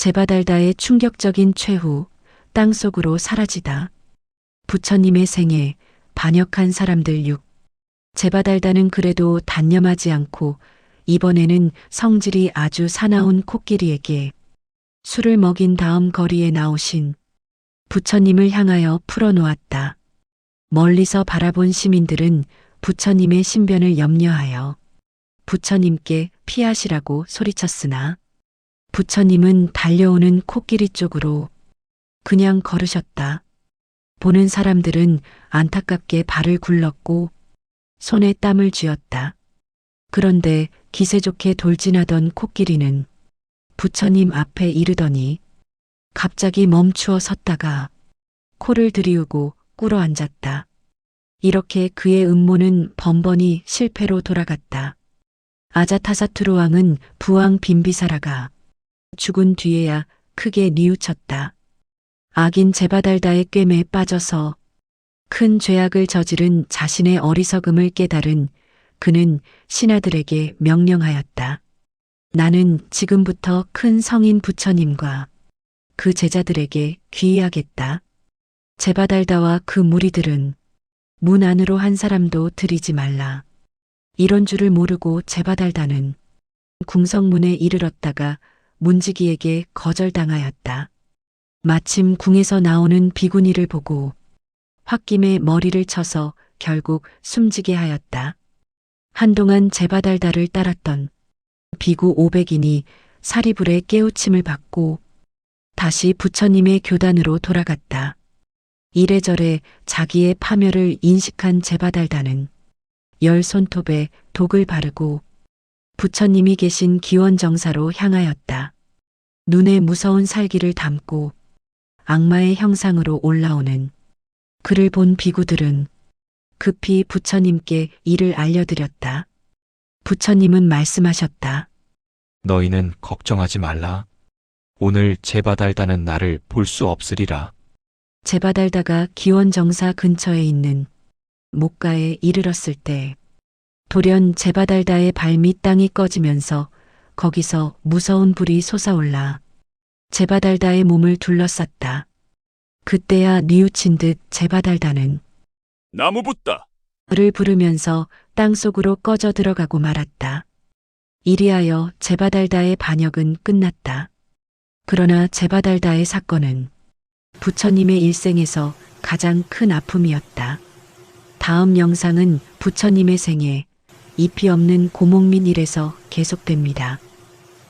제바달다의 충격적인 최후, 땅속으로 사라지다. 부처님의 생애, 반역한 사람들 6. 제바달다는 그래도 단념하지 않고 이번에는 성질이 아주 사나운 코끼리에게 술을 먹인 다음 거리에 나오신 부처님을 향하여 풀어놓았다. 멀리서 바라본 시민들은 부처님의 신변을 염려하여 부처님께 피하시라고 소리쳤으나 부처님은 달려오는 코끼리 쪽으로 그냥 걸으셨다. 보는 사람들은 안타깝게 발을 굴렀고 손에 땀을 쥐었다. 그런데 기세 좋게 돌진하던 코끼리는 부처님 앞에 이르더니 갑자기 멈추어 섰다가 코를 들이우고 꿇어 앉았다. 이렇게 그의 음모는 번번이 실패로 돌아갔다. 아자타사투르 왕은 부왕 빈비사라가 죽은 뒤에야 크게 뉘우쳤다. 악인 제바달다의 꿰매에 빠져서 큰 죄악을 저지른 자신의 어리석음을 깨달은 그는 신하들에게 명령하였다. 나는 지금부터 큰 성인 부처님과 그 제자들에게 귀의하겠다. 제바달다와 그 무리들은 문 안으로 한 사람도 들이지 말라. 이런 줄을 모르고 제바달다는 궁성문에 이르렀다가 문지기에게 거절당하였다. 마침 궁에서 나오는 비구니를 보고 홧김에 머리를 쳐서 결국 숨지게 하였다. 한동안 제바달다를 따랐던 비구 500인이 사리불에 깨우침을 받고 다시 부처님의 교단으로 돌아갔다. 이래저래 자기의 파멸을 인식한 제바달다는 열 손톱에 독을 바르고 부처님이 계신 기원정사로 향하였다. 눈에 무서운 살기를 담고 악마의 형상으로 올라오는 그를 본 비구들은 급히 부처님께 이를 알려드렸다. 부처님은 말씀하셨다. 너희는 걱정하지 말라. 오늘 제바달다는 나를 볼 수 없으리라. 제바달다가 기원정사 근처에 있는 목가에 이르렀을 때 돌연 제바달다의 발밑 땅이 꺼지면서 거기서 무서운 불이 솟아올라 제바달다의 몸을 둘러쌌다. 그때야 뉘우친 듯 제바달다는 나무 붙다. 를 부르면서 땅속으로 꺼져 들어가고 말았다. 이리하여 제바달다의 반역은 끝났다. 그러나 제바달다의 사건은 부처님의 일생에서 가장 큰 아픔이었다. 다음 영상은 부처님의 생애, 잎이 없는 고목 민 일에서 계속됩니다.